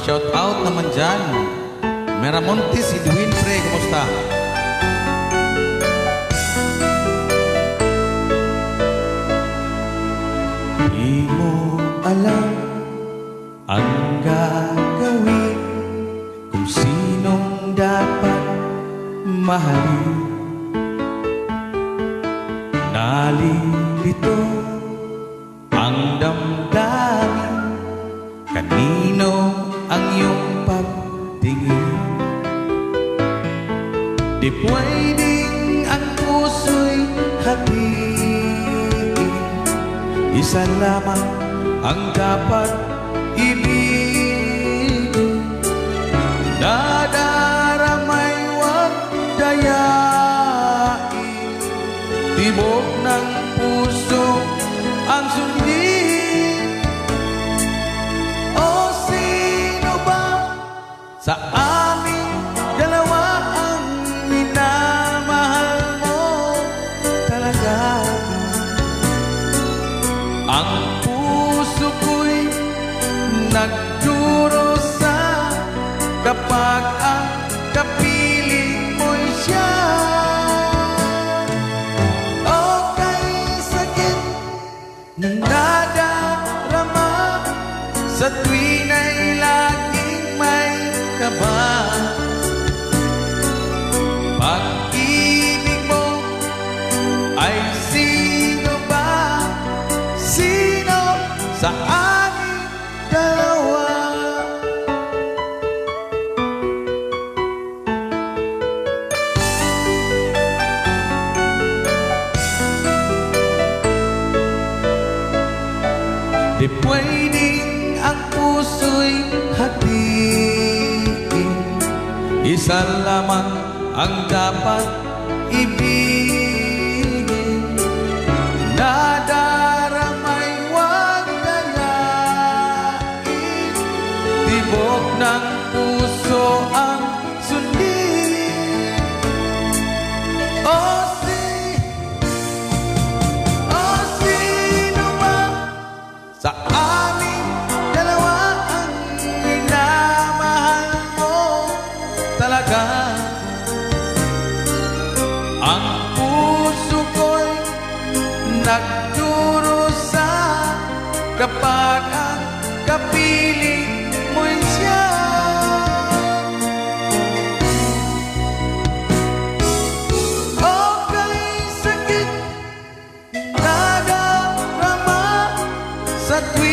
Pa-shout out naman dyan. Meramontes, Edwin Pre, kumusta? Di mo alam ang gagawin kung sinong dapat mahalin. Nalilito pagtingin. Di pwedeng ang puso'y hatiin. Isa lamang ang dapat ibigin. Nadaramay wag dayain. Tibok ng puso ang sundin kapag ang kapiling mo'y siya. Okay, sakit nadarama sa tuwing ay laging may kaba. Di pwedeng ang puso'y hatiin. Isa lamang ang dapat ibigin nagdurusa Kapag ang kapiling mo'y siya. Okay, sakit. Nadarama sa tuwing